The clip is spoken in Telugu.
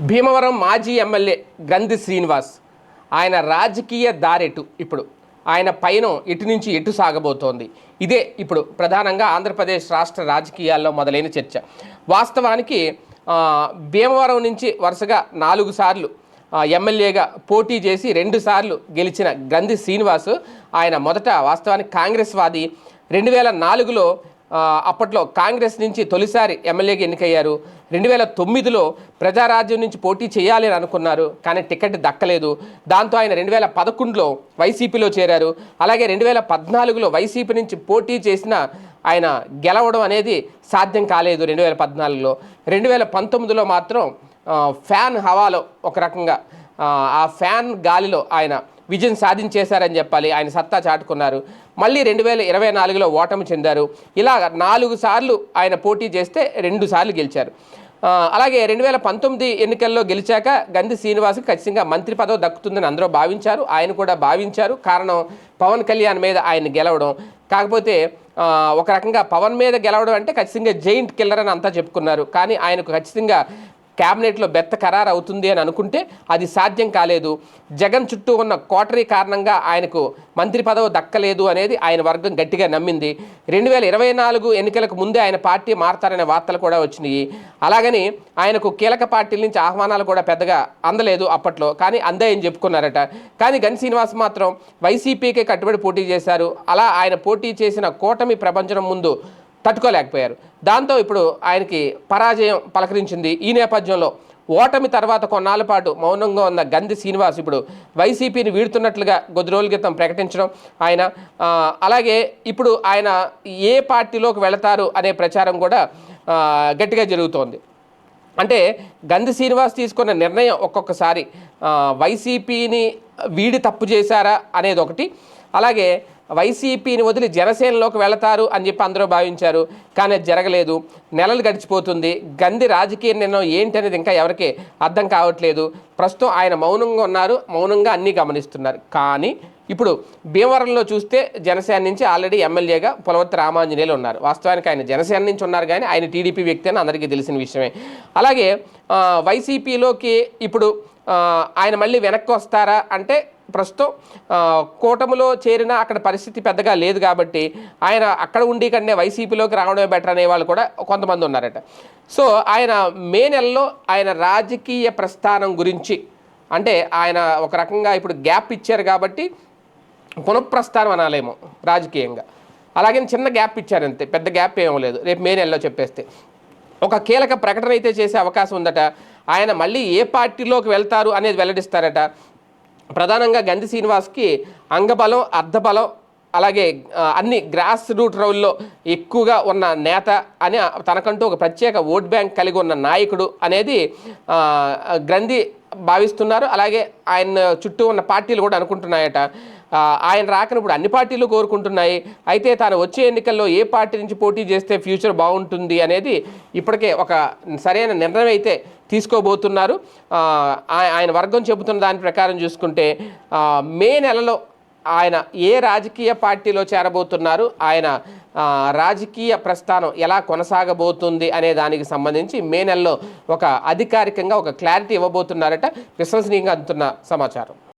భీమవరం మాజీ ఎమ్మెల్యే గంధి శ్రీనివాస్. ఆయన రాజకీయ దారెటు ఇప్పుడు. ఆయన పైన ఎటు నుంచి ఎటు సాగబోతోంది. ఇదే ఇప్పుడు ప్రధానంగా ఆంధ్రప్రదేశ్ రాష్ట్ర రాజకీయాల్లో మొదలైన చర్చ. వాస్తవానికి భీమవరం నుంచి వరుసగా నాలుగు సార్లు ఎమ్మెల్యేగా పోటీ చేసి రెండు సార్లు గెలిచిన గంధి శ్రీనివాస్ ఆయన మొదట వాస్తవానికి కాంగ్రెస్ వాది. రెండు వేల నాలుగులో అప్పట్లో కాంగ్రెస్ నుంచి తొలిసారి ఎమ్మెల్యేగా ఎన్నికయ్యారు. రెండు వేల తొమ్మిదిలో ప్రజారాజ్యం నుంచి పోటీ చేయాలి అని అనుకున్నారు కానీ టికెట్ దక్కలేదు. దాంతో ఆయన రెండు వేల పదకొండులో వైసీపీలో చేరారు. అలాగే రెండు వేల పద్నాలుగులో వైసీపీ నుంచి పోటీ చేసిన ఆయన గెలవడం అనేది సాధ్యం కాలేదు రెండు వేల పద్నాలుగులో. రెండు వేల పంతొమ్మిదిలో మాత్రం ఫ్యాన్ హవాలో ఒక రకంగా ఆ ఫ్యాన్ గాలిలో ఆయన విజయం సాధించేశారని చెప్పాలి. ఆయన సత్తా చాటుకున్నారు. మళ్ళీ రెండు వేల ఇరవై నాలుగులో ఓటమి చెందారు. ఇలా నాలుగు సార్లు ఆయన పోటీ చేస్తే రెండు సార్లు గెలిచారు. అలాగే రెండు వేల పంతొమ్మిది ఎన్నికల్లో గెలిచాక గంధి శ్రీనివాస్కి ఖచ్చితంగా మంత్రి పదవి దక్కుతుందని అందరూ భావించారు. ఆయన కూడా భావించారు. కారణం పవన్ కళ్యాణ్ మీద ఆయన గెలవడం. కాకపోతే ఒక రకంగా పవన్ మీద గెలవడం అంటే ఖచ్చితంగా జైంట్ కిల్లర్ అని అంతా చెప్పుకున్నారు. కానీ ఆయనకు ఖచ్చితంగా క్యాబినెట్లో బెత్త ఖరారు అవుతుంది అని అనుకుంటే అది సాధ్యం కాలేదు. జగన్ చుట్టూ ఉన్న కోటరీ కారణంగా ఆయనకు మంత్రి పదవి దక్కలేదు అనేది ఆయన వర్గం గట్టిగా నమ్మింది. రెండు వేల ఇరవై నాలుగు ఎన్నికలకు ముందే ఆయన పార్టీ మారతారనే వార్తలు కూడా వచ్చినాయి. అలాగని ఆయనకు కీలక పార్టీల నుంచి ఆహ్వానాలు కూడా పెద్దగా అందలేదు అప్పట్లో. కానీ అందాయని చెప్పుకున్నారట. కానీ గని శ్రీనివాస్ మాత్రం వైసీపీకే కట్టుబడి పోటీ చేశారు. అలా ఆయన పోటీ చేసిన కూటమి ప్రపంచం ముందు తట్టుకోలేకపోయారు. దాంతో ఇప్పుడు ఆయనకి పరాజయం పలకరించింది ఈ నేపథ్యంలో. ఓటమి తర్వాత కొన్నాళ్ళ పాటు మౌనంగా ఉన్న గంధి శ్రీనివాస్ ఇప్పుడు వైసీపీని వీడుతున్నట్లుగా కొద్ది రోజుల క్రితం ప్రకటించడం ఆయన. అలాగే ఇప్పుడు ఆయన ఏ పార్టీలోకి వెళతారు అనే ప్రచారం కూడా గట్టిగా జరుగుతోంది. అంటే గంధి శ్రీనివాస్ తీసుకున్న నిర్ణయం ఒక్కొక్కసారి వైసీపీని వీడి తప్పు చేశారా అనేది ఒకటి. అలాగే వైసీపీని వదిలి జనసేనలోకి వెళతారు అని చెప్పి అందరూ భావించారు. కానీ అది జరగలేదు. నెలలు గడిచిపోతుంది. గంది రాజకీయ నిర్ణయం ఏంటి అనేది ఇంకా ఎవరికి అర్థం కావట్లేదు. ప్రస్తుతం ఆయన మౌనంగా ఉన్నారు. మౌనంగా అన్నీ గమనిస్తున్నారు. కానీ ఇప్పుడు భీమవరంలో చూస్తే జనసేన నుంచి ఆల్రెడీ ఎమ్మెల్యేగా పొలవర్తి రామాంజనేయులు ఉన్నారు. వాస్తవానికి ఆయన జనసేన నుంచి ఉన్నారు కానీ ఆయన టీడీపీ వ్యక్తి అని అందరికీ తెలిసిన విషయమే. అలాగే వైసీపీలోకి ఇప్పుడు ఆయన మళ్ళీ వెనక్కి వస్తారా అంటే ప్రస్తుతం ఆ, కూటమిలో చేరిన అక్కడ పరిస్థితి పెద్దగా లేదు కాబట్టి ఆయన అక్కడ ఉండి కన్నా వైసీపీలోకి రావడమే బెటర్ అనే వాళ్ళు కూడా కొంతమంది ఉన్నారట. సో ఆయన మే నెలలో ఆయన రాజకీయ ప్రస్థానం గురించి అంటే ఆయన ఒక రకంగా ఇప్పుడు గ్యాప్ ఇచ్చారు కాబట్టి పునఃప్రస్థానం అనాలేమో రాజకీయంగా. అలాగే చిన్న గ్యాప్ ఇచ్చారు అంతే పెద్ద గ్యాప్ ఏమో లేదు రేపు మే నెలలో చెప్పేస్తే. ఒక కీలక ప్రకటన అయితే చేసే అవకాశం ఉందట ఆయన మళ్ళీ ఏ పార్టీలోకి వెళ్తారు అనేది వెల్లడిస్తారట ప్రధానంగా గంధి శ్రీనివాస్కి అంగబలం అర్ధబలం అలాగే అన్ని గ్రాస్ రూట్ రౌల్లో ఎక్కువగా ఉన్న నేత అని తనకంటూ ఒక ప్రత్యేక ఓట్ బ్యాంక్ కలిగి ఉన్న నాయకుడు అనేది గ్రంథి భావిస్తున్నారు. అలాగే ఆయన చుట్టూ ఉన్న పార్టీలు కూడా అనుకుంటున్నాయట. ఆయన రాకను ఇప్పుడు అన్ని పార్టీలు కోరుకుంటున్నాయి. అయితే తాను వచ్చే ఎన్నికల్లో ఏ పార్టీ నుంచి పోటీ చేస్తే ఫ్యూచర్ బాగుంటుంది అనేది ఇప్పటికే ఒక సరైన నిర్ణయం అయితే తీసుకోబోతున్నారు. ఆ, ఆయన వర్గం చెబుతున్న దాని ప్రకారం చూసుకుంటే మే నెలలో ఆయన ఏ రాజకీయ పార్టీలో చేరబోతున్నారు ఆయన రాజకీయ ప్రస్థానం ఎలా కొనసాగబోతుంది అనే దానికి సంబంధించి మే నెలలో ఒక అధికారికంగా ఒక క్లారిటీ ఇవ్వబోతున్నారట విశ్వసనీయంగా అందుతున్న సమాచారం.